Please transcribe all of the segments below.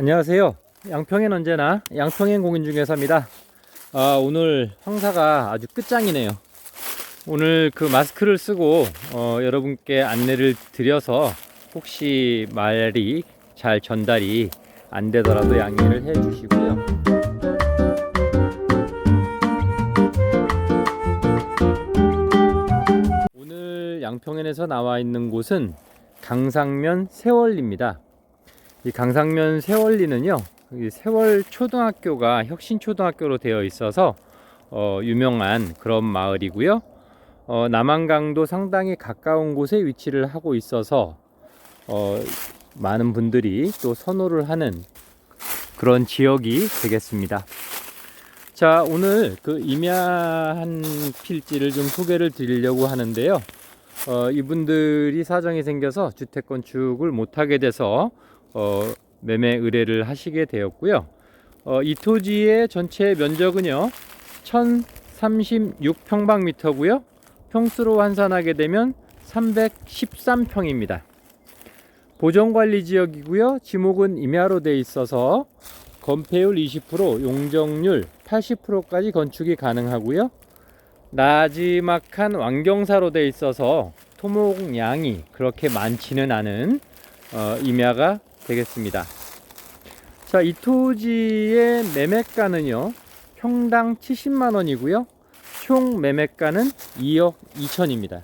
안녕하세요. 양평엔 언제나 양평엔 공인중개사입니다. 아, 오늘 황사가 아주 끝장이네요. 오늘 그 마스크를 쓰고 어, 여러분께 안내를 드려서 혹시 말이 잘 전달이 안 되더라도 양해를 해 주시고요. 오늘 양평엔에서 나와 있는 곳은 강상면 세월리입니다. 이 강상면 세월리는요, 이 세월 초등학교가 혁신초등학교로 되어 있어서 어, 유명한 그런 마을이고요. 어, 남한강도 상당히 가까운 곳에 위치를 하고 있어서 어, 많은 분들이 또 선호를 하는 그런 지역이 되겠습니다. 자, 오늘 그 임야한 필지를 좀 소개를 드리려고 하는데요. 어, 이분들이 사정이 생겨서 주택 건축을 못하게 돼서 어, 매매 의뢰를 하시게 되었고요. 어, 이 토지의 전체 면적은요, 1036평방미터고요. 평수로 환산하게 되면 313평입니다. 보정관리 지역이고요. 지목은 임야로 돼 있어서 건폐율 20%, 용적률 80%까지 건축이 가능하고요. 나지막한 완경사로 돼 있어서 토목량이 그렇게 많지는 않은 어, 임야가 되겠습니다. 자, 이 토지의 매매가는요, 평당 70만 원이고요. 총 매매가는 2억 2천입니다.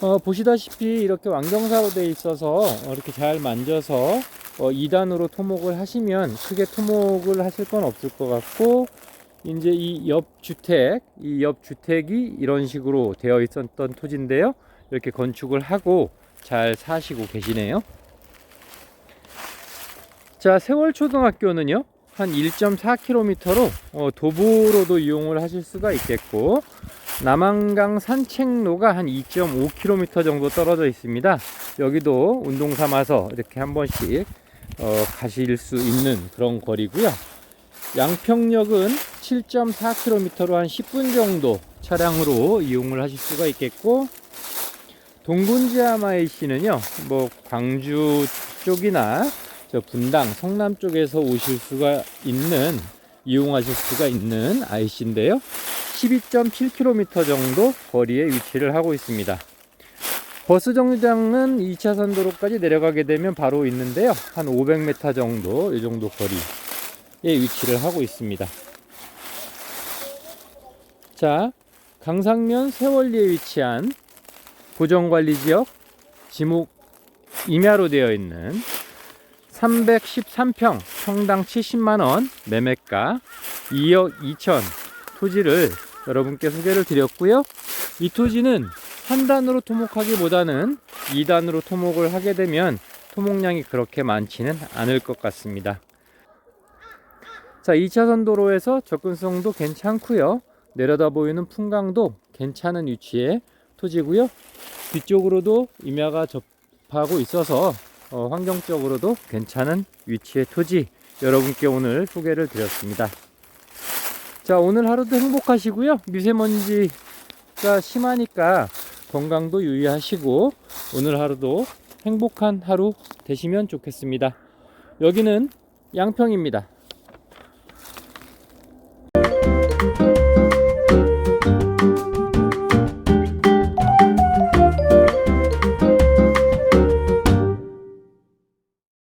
어, 보시다시피 이렇게 완경사로 되어 있어서 어, 이렇게 잘 만져서 어, 2단으로 토목을 하시면 크게 토목을 하실 건 없을 것 같고 이제 이 옆 주택, 이 옆 주택이 이런 식으로 되어 있었던 토지인데요. 이렇게 건축을 하고 잘 사시고 계시네요. 자, 세월초등학교는요, 한 1.4km로 어, 도보로도 이용을 하실 수가 있겠고, 남한강 산책로가 한 2.5km 정도 떨어져 있습니다. 여기도 운동 삼아서 이렇게 한 번씩 어, 가실 수 있는 그런 거리고요. 양평역은 7.4km로 한 10분 정도 차량으로 이용을 하실 수가 있겠고, 동군지아마이시는요, 뭐 광주 쪽이나 저 분당, 성남 쪽에서 오실 수가 있는 이용하실 수가 있는 IC인데요. 12.7km 정도 거리에 위치를 하고 있습니다. 버스 정류장은 2차선 도로까지 내려가게 되면 바로 있는데요. 한 500m 정도, 이 정도 거리에 위치를 하고 있습니다. 자, 강상면 세월리에 위치한 고정관리지역 지목 임야로 되어 있는 313평 평당 70만원 매매가 2억 2천 토지를 여러분께 소개를 드렸고요. 이 토지는 한 단으로 토목하기보다는 2단으로 토목을 하게 되면 토목량이 그렇게 많지는 않을 것 같습니다. 자, 2차선 도로에서 접근성도 괜찮고요. 내려다 보이는 풍광도 괜찮은 위치의 토지고요. 뒤쪽으로도 임야가 접하고 있어서 어, 환경적으로도 괜찮은 위치의 토지 여러분께 오늘 소개를 드렸습니다. 자 오늘 하루도 행복하시고요. 미세먼지가 심하니까 건강도 유의하시고 오늘 하루도 행복한 하루 되시면 좋겠습니다. 여기는 양평입니다.